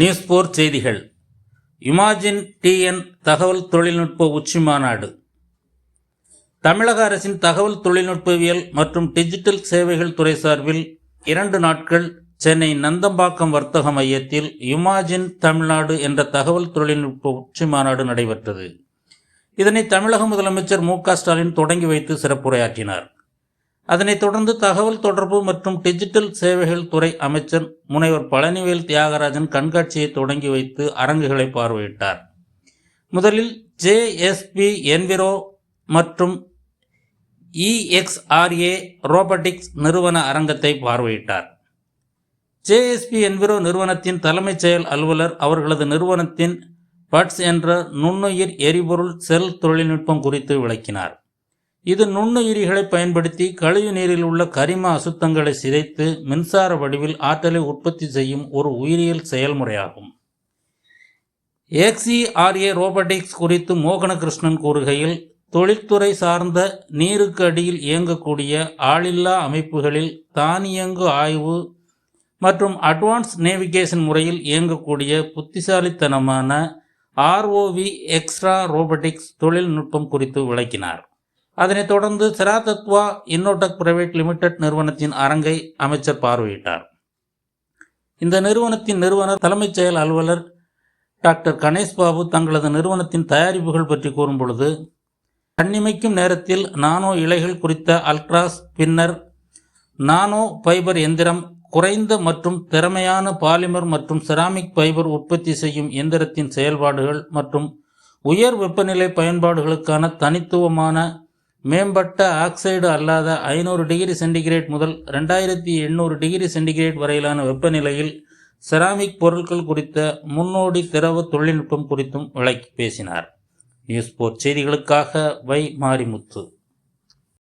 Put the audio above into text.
News போர் செய்திகள். Imagine TN தகவல் தொழில்நுட்ப உச்சி மாநாடு. தமிழக அரசின் தகவல் தொழில்நுட்பவியல் மற்றும் டிஜிட்டல் சேவைகள் துறை சார்பில் இரண்டு நாட்கள் சென்னை நந்தம்பாக்கம் வர்த்தக மையத்தில் இமாஜின் தமிழ்நாடு என்ற தகவல் தொழில்நுட்ப உச்சி மாநாடு நடைபெற்றது. இதனை தமிழக முதலமைச்சர் மு க ஸ்டாலின் தொடங்கி வைத்து சிறப்புரையாற்றினார். அதனைத் தொடர்ந்து தகவல் தொடர்பு மற்றும் டிஜிட்டல் சேவைகள் துறை அமைச்சர் முனைவர் பழனிவேல் தியாகராஜன் கண்காட்சியை தொடங்கி வைத்து அரங்குகளை பார்வையிட்டார். முதலில் ஜேஎஸ்பி என்விரோ மற்றும் இஎக்ஸ்ஆர்ஏ ரோபோட்டிக்ஸ் நிறுவன அரங்கத்தை பார்வையிட்டார். ஜேஎஸ்பி என்விரோ நிறுவனத்தின் தலைமைச் செயல் அலுவலர் அவர்களது நிறுவனத்தின் பட்ஸ் என்ற நுண்ணுயிர் எரிபொருள் செல் தொழில்நுட்பம் குறித்து விளக்கினார். இது நுண்ணுயிரிகளை பயன்படுத்தி கழிவு நீரில் உள்ள கரிம அசுத்தங்களை சிதைத்து மின்சார வடிவில் ஆற்றலை உற்பத்தி செய்யும் ஒரு உயிரியல் செயல்முறையாகும். ஏக்சிஆர்ஏ ரோபோட்டிக்ஸ் குறித்து மோகனகிருஷ்ணன் கூறுகையில் தொழில்துறை சார்ந்த நீருக்கு அடியில் இயங்கக்கூடிய ஆளில்லா அமைப்புகளில் தானியங்கு ஆய்வு மற்றும் அட்வான்ஸ் நேவிகேஷன் முறையில் இயங்கக்கூடிய புத்திசாலித்தனமான ஆர்ஓவி எக்ஸ்ட்ரா ரோபோட்டிக்ஸ் தொழில்நுட்பம் குறித்து விளக்கினார். அதனைத் தொடர்ந்து சிராதத்வா இன்னோடெக் பிரைவேட் லிமிடெட் நிறுவனத்தின் அரங்கை அமைச்சர் பார்வையிட்டார். இந்த நிறுவனத்தின் நிறுவனர் தலைமைச் செயல் அலுவலர் டாக்டர் கணேஷ் பாபு தங்களது நிறுவனத்தின் தயாரிப்புகள் பற்றி கூறும் பொழுது கண்ணிமைக்கும் நேரத்தில் நானோ இலைகள் குறித்த அல்ட்ராஸ் பின்னர் நானோ ஃபைபர் எந்திரம் குறைந்த மற்றும் திறமையான பாலிமர் மற்றும் செராமிக் ஃபைபர் உற்பத்தி செய்யும் இயந்திரத்தின் செயல்பாடுகள் மற்றும் உயர் வெப்பநிலை பயன்பாடுகளுக்கான தனித்துவமான மேம்பட்ட ஆக்சைடு அல்லாத ஐநூறு டிகிரி சென்டிகிரேட் முதல் ரெண்டாயிரத்தி எண்ணூறு டிகிரி சென்டிகிரேட் வரையிலான வெப்பநிலையில் செராமிக் பொருட்கள் குறித்த முன்னோடி திரவ தொழில்நுட்பம் குறித்தும் விளக்கி பேசினார். நியூஸ்போர்ட் செய்திகளுக்காக வை மாரிமுத்து.